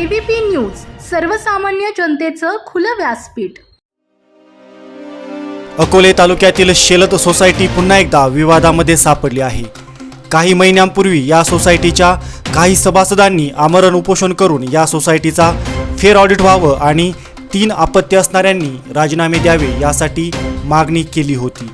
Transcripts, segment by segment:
ABP news सर्वसामान्य जनतेचं खुलं व्यासपीठ. अकोले तालुक्यातील शेलत सोसायटी पुन्हा एकदा विवादामध्ये सापडली आहे. काही महिन्यांपूर्वी या सोसायटीच्या काही सभासदांनी आमरण उपोषण करून या सोसायटीचा फेर ऑडिट व्हावं आणि तीन आपत्ती असणाऱ्यांनी राजीनामे द्यावे यासाठी मागणी केली होती.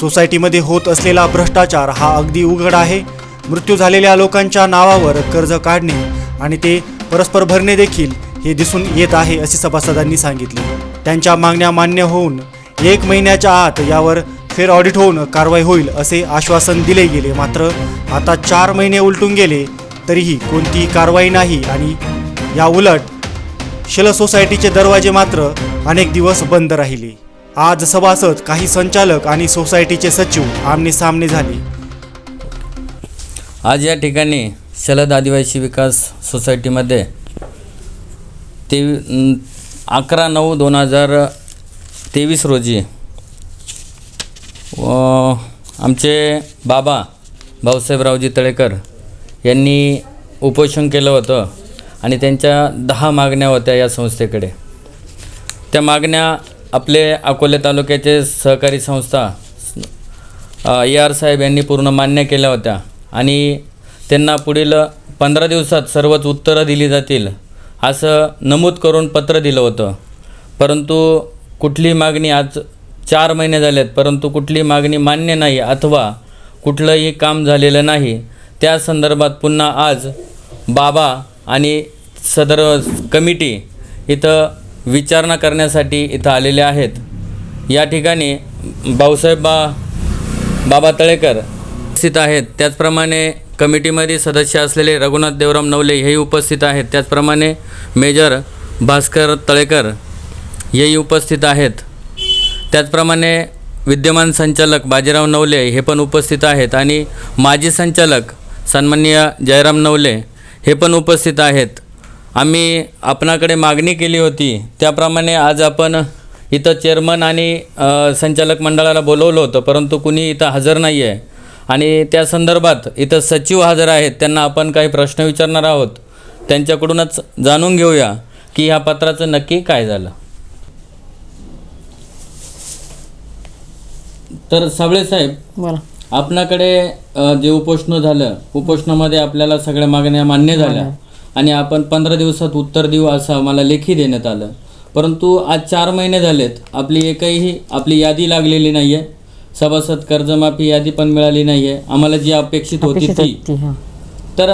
सोसायटीमध्ये होत असलेला भ्रष्टाचार हा अगदी उघड आहे. मृत्यू झालेल्या लोकांच्या नावावर कर्ज काढणे आणि ते परस्पर भरणे देखील हे दिसून येत आहे असे सभासदांनी सांगितले. त्यांच्या मागण्या मान्य होऊन एक महिन्याच्या आत यावर फेर ऑडिट होऊन कारवाई होईल असे आश्वासन दिले गेले. मात्र आता चार महिने उलटून गेले तरीही कोणतीही कारवाई नाही आणि या उलट शल सोसायटीचे दरवाजे मात्र अनेक दिवस बंद राहिले. आज सभासद काही संचालक आणि सोसायटीचे सचिव आमने सामने झाले. आज या ठिकाणी शलद आदिवासी विकास सोसायटीमध्ये ते अकरा नऊ दोन हजार तेवीस रोजी आमचे बाबा भाऊसाहेबरावजी तळेकर यांनी उपोषण केलं होतं आणि त्यांच्या दहा मागण्या होत्या या संस्थेकडे. त्या मागण्या आपले अकोले तालुक्याचे सहकारी संस्था ए आर साहेब यांनी पूर्ण मान्य केल्या होत्या आणि त्यांना पुढील पंधरा दिवसात सर्वच उत्तरं दिली जातील असं नमूद करून पत्र दिलं होतं. परंतु कुठली मागणी आज चार महिने झालेत परंतु कुठली मागणी मान्य नाही अथवा कुठलंही काम झालेलं नाही त्या संदर्भात पुन्हा आज बाबा आणि सदर कमिटी इथं विचारणा करण्यासाठी इथं आलेले आहेत. या ठिकाणी भाऊसाहेब बा बाबा तळेकर उपस्थित आहेत. त्याचप्रमाणे कमिटीमध्ये सदस्य असलेले रघुनाथ देवराम नवले हेही उपस्थित आहेत. त्याचप्रमाणे मेजर भास्कर तळेकर हेही उपस्थित आहेत. त्याचप्रमाणे विद्यमान संचालक बाजीराव नवले हे पण उपस्थित आहेत आणि माजी संचालक सन्माननीय जयराम नवले हे पण उपस्थित आहेत. आम्ही आपणाकडे मागणी केली होती. त्याप्रमाणे आज आपण इथं चेअरमन आणि संचालक मंडळाला बोलवलं होतं परंतु कुणी इथं हजर नाही आहे आणि त्या संदर्भात इथं सचिव हजर आहेत त्यांना आपण काही प्रश्न विचारणार आहोत. त्यांच्याकडूनच जाणून घेऊया की ह्या पत्राचं नक्की काय झालं. तर साबळे साहेब आपणाकडे जे उपोषण झालं उपोषणामध्ये आपल्याला सगळ्या मागण्या मान्य झाल्या. आणि आपण पंधरा दिवसात उत्तर देऊ असं आम्हाला लेखी देण्यात आलं. परंतु आज चार महिने झालेत आपली एकही आपली यादी लागलेली नाही आहे सभासद कर्जमाफी यादी पण मिळाली नाही आहे आम्हाला जी अपेक्षित होती अपेक्षित ती. होती, हां. तर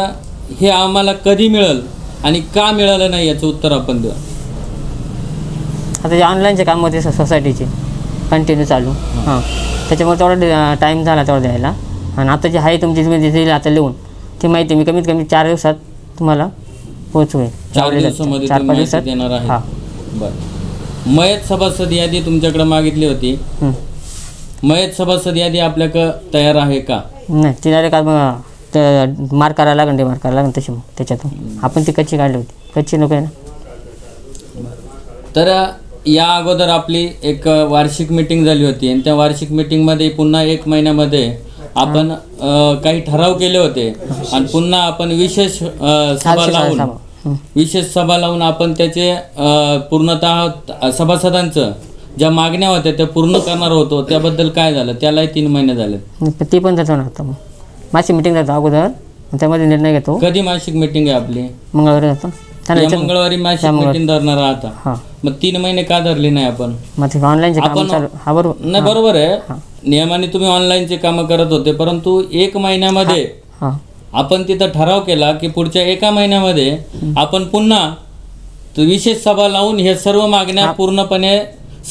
हे आम्हाला कधी मिळेल आणि का मिळालं नाही याचं उत्तर आपण द्या. आता जे ऑनलाईनचे काम होते सो- सोसायटीचे कंटिन्यू चालू. हां. त्याच्यामुळे तेवढा टाईम झाला तेवढा द्यायला. आणि आता जे आहे तुमची तुम्ही दिली आता लिहून ती माहिती मी कमीत कमी चार दिवसात तुम्हाला पोहोचवेल. चार. दिवसामध्ये चार तुम्ही पाच माहिती दिवसात. देणार हां. आहे बरं. मयत सभासद यादी तुमच्याकडे मागितली होती. हं. मयत सभासद यादी आपल्याकडं तयार आहे का? नाही ती डायरेक्ट मग ते मार्क करायला लागेल मार्क करायला लागेल तशी मग त्याच्यातून. आपण ती कच्ची काढली होती. कच्ची नको आहे ना. तर या अगोदर आपली एक वार्षिक मीटिंग झाली होती आणि त्या वार्षिक मीटिंगमध्ये पुन्हा एक महिन्यामध्ये आपण अ, काही ठराव केले होते. आणि पुन्हा आपण विशेष अ, सभा लावून. हं. विशेष सभा लावून आपण त्याचे अ, पूर्णतः सभासदांचं ज्या मागण्या होत्या त्या पूर्ण करणार होतो त्याबद्दल काय झालं? त्यालाही तीन महिने झाले ती पण जातो ना आता मग. माझी मिटिंग जातो अगोदर त्यामध्ये निर्णय घेतो. कधी मासिक मीटिंग आहे आपली? मंगळवारी जातो. या मंगळवारी मासिक मीटिंग धरणार आहात हां. मग तीन महिने का धरली नाही आपण? मग ते ऑनलाईनचे काम आपण- चालू हा बरोबर. नाही बरोबर आहे. नियमाने तुम्ही ऑनलाईनचे कामं करत होते परंतु एक महिन्यामध्ये हां. आपण तिथं ठराव केला की पुढच्या एका महिन्यामध्ये आपण पुन्हा तो विशेष सभा लावून हे सर्व मागण्या पूर्णपणे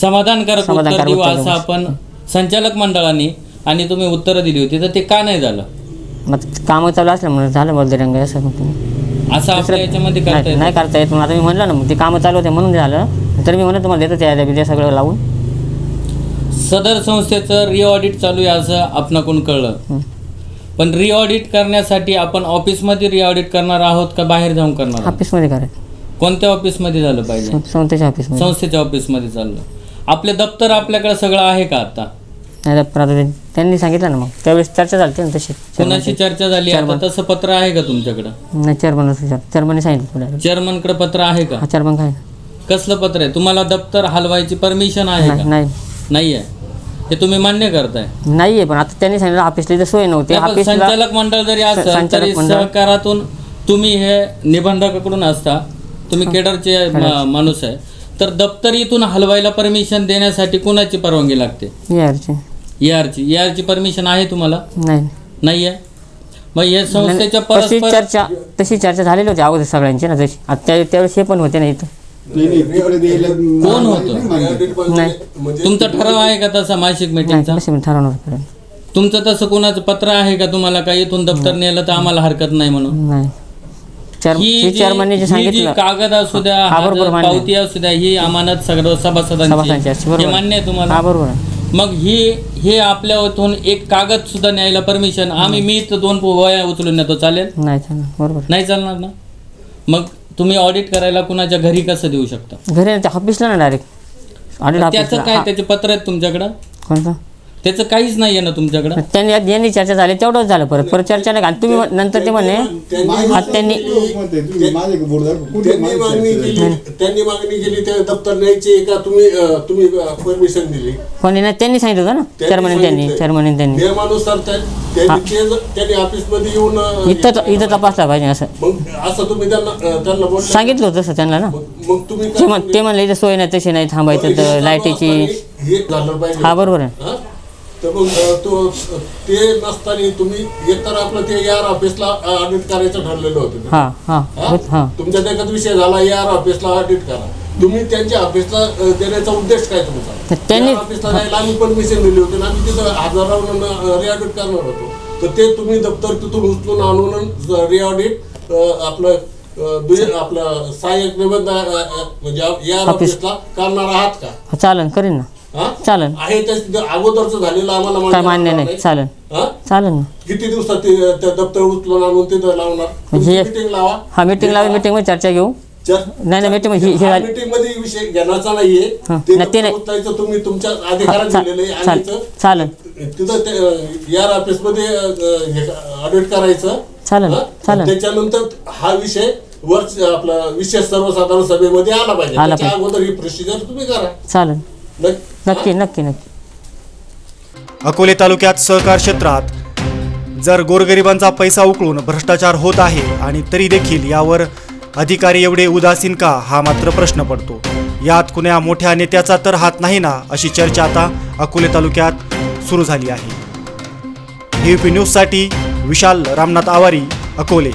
समाधानकारक उत्तर समाधानकारक देऊ उत्तर असं आपण संचालक मंडळाने आणि तुम्ही उत्तरं दिली होती. तर ते का नाही झालं? मग कामं चालू असलं म्हणून झालं बदल रंग असं मग असं आपल्या याच्यामध्ये करता नाही येतं? नाही करता येत. मग आता मी म्हणलं ना मग ते कामं चालू होते म्हणून झालं. तर मी म्हणत तुम्हाला देतो त्या बिद्या सगळं लावून. सदर संस्थेचं रिऑडिट चालू आहे असं आपणाकडून कळलं. हं. पण रिऑडिट करण्यासाठी आपण ऑफिसमध्ये रिऑडिट करणार आहोत का बाहेर जाऊन करणार आहोत? ऑफिसमध्ये करायचं कोणत्या ऑफिसमध्ये झालं पाहिजे? संस्थेच्या ऑफिसमध्ये संस्थेच्या ऑफिसमध्ये चाललं. आपले दप्तर आपल्याकडे सगळं आहे का आता? नाही तर आता ते- त्यांनी सांगितलं ना मग. त्यावेळेस चर्चा झाली ना तशी. कोणाशी चर्चा झाली? आता तसं पत्र आहे का तुमच्याकडं? नाही चेअरमन चेअरमनने सांगितलं पुढे. चेअरमनकडे पत्र आहे का? हा चेअरमन काय? कसलं पत्र आहे? तुम्हाला दप्तर हलवायची परमिशन आहे नाही का? नाही. नाही आहे हे तुम्ही मान्य करताय. नाही आहे पण आता त्यांनी सांगितलं ऑफिसला तर सोय नव्हती. ऑफिसला संचालक मंडळ जरी संचालक तरी मंडळ- सहकारातून तुम्ही हे निबंधकाकडून असता. तुम्ही केडरचे म- माणूस आहे. तर दप्तर इथून हलवायला परमिशन देण्यासाठी कुणाची परवानगी लागते? यारची ER ची ER ची परमिशन आहे तुम्हाला? नाही. नाही आहे मग हे संस्थेच्या तशी परस्पर चर्चा तशी चर्चा झालेली होती अगोदर सगळ्यांची ना तशी आता त्या- त्यावेळेस हे पण होते ना इथं. कोण होतं? नाही तुमचा ठराव आहे का तसा मासिक नाही मीटिंगचा तशी मी ठरवणार पर्यंत तुमचं तसं कोणाचं पत्र आहे का तुम्हाला? का इथून दप्तर नेलं तर आम्हाला हरकत नाही म्हणून? नाही. चेअर ही ते जी- चेअरमनने जे ही जी सांगितलं कागद असू द्या हा, बरोबर मान्य. पावती असू द्या ही अमानत सगळं सभासदांची. सभासदांची असते, हे बरोबर. मान्य आहे तुम्हाला? बरोबर. आहे मग ही हे आपल्या इथून एक कागद सुद्धा न्यायला परमिशन आम्ही मी इथं दोन वया उचलून नेतो. चालेल? नाही चालणार बरोबर. नाही चालणार ना? मग तुम्ही ऑडिट करायला कुणाच्या घरी कसं देऊ शकता? घरी नाही, ऑफिसला ना डायरेक्ट ऑडिट त्याचं ऑफिसला काय हा, त्याचे पत्र आहेत तुमच्याकडं? कोणतं? त्याचं काहीच नाही आहे ना तुमच्याकडं? त्यांनी यांनी चर्चा झाली तेवढंच झालं परत. परत चर्चा नाही आणि तुम्ही नंतर ते म्हणणे हा त्यांनी त्यांनी मागणी केली त्यांनी मागणी केली ते दप्तर न्यायचे का? तुम्ही अं, तुम्ही परमिशन दिली. कोणी नाही त्यांनी सांगितलं होतं ना? चेअरमन त्यांनी. चेअरमन त्यांनी. नियमानुसार त्या- त्यांनी ते ज- त्यांनी ऑफिसमध्ये येऊन अं, इथं इथं तपासला पाहिजे असं. मग असं तुम्ही त्यांना अं, त्यांना बोलले सांगितलं होतं तसं त्यांना ना. मग- मग तुम्ही ते काय म्हण ते म्हणले इथं सोय नाही तशी नाही थांबायचं तर लाईटीची हे झालं पाहिजे. हा बरोबर आहे. हा? तर मग तो ते नसताना तुम्ही एकतर आपलं ते यार ऑफिसला ऑडिट करायचं ठरलेलं होतं तुमच्या देखत विषय झाला यार ऑफिसला ऑडिट करा. तुम्ही त्यांच्या ऑफिसला देण्याचा उद्देश काय तुमचा? ऑफिसला जायला आम्ही परमिशन दिली होती आम्ही तिथं हजारावरून रिऑडिट करणार होतो. तर ते तुम्ही दप्तर तिथून उचलून आणून रिऑडिट आपलं आपलं सहाय्यक निबंध म्हणजे यार ऑफिस. ऑफिसला करणार आहात का? चालेल करीन ना. चालेल. आहे त्या अगोदरचं झालेलं आम्हाला काय मान्य नाही. चालेल हा? चालेल. ना. किती दिवसात ते त्या दप्तर उचलून आणून तिथं लावणार? म्हणजे- मीटिंग लावा. हा मीटिंग लावून मीटिंगमध्ये चर्चा घेऊ. नाही नाही मीटिंग ही ही झाली मीटिंगमध्ये विषय घेण्याचा नाहीये. हं. ते नाही, ते नाही. उचलायचं तुम्ही तुमच्या अधिकारात चा- दिलेलं आहे. चालेल. आणायचं चालेल. तिथं ते यार ऑफिसमध्ये ऑडिट करायचं. चालेल हं? चालेल. त्याच्यानंतर हा विषय वर आपला विशेष सर्वसाधारण सभेमध्ये आला पाहिजे. आला त्याच्या पाहिजे. अगोदर ही प्रोसिजर तुम्ही करा. चालेल. नक्की. नक्की नक्की अकोले तालुक्यात सहकार क्षेत्रात जर गोरगरिबांचा पैसा उकळून भ्रष्टाचार होत आहे आणि तरी देखील यावर अधिकारी एवढे उदासीन का हा मात्र प्रश्न पडतो. यात कुण्या मोठ्या नेत्याचा तर हात नाही ना अशी चर्चा आता अकोले तालुक्यात सुरू झाली आहे. पी न्यूजसाठी विशाल रामनाथ आवारी अकोले.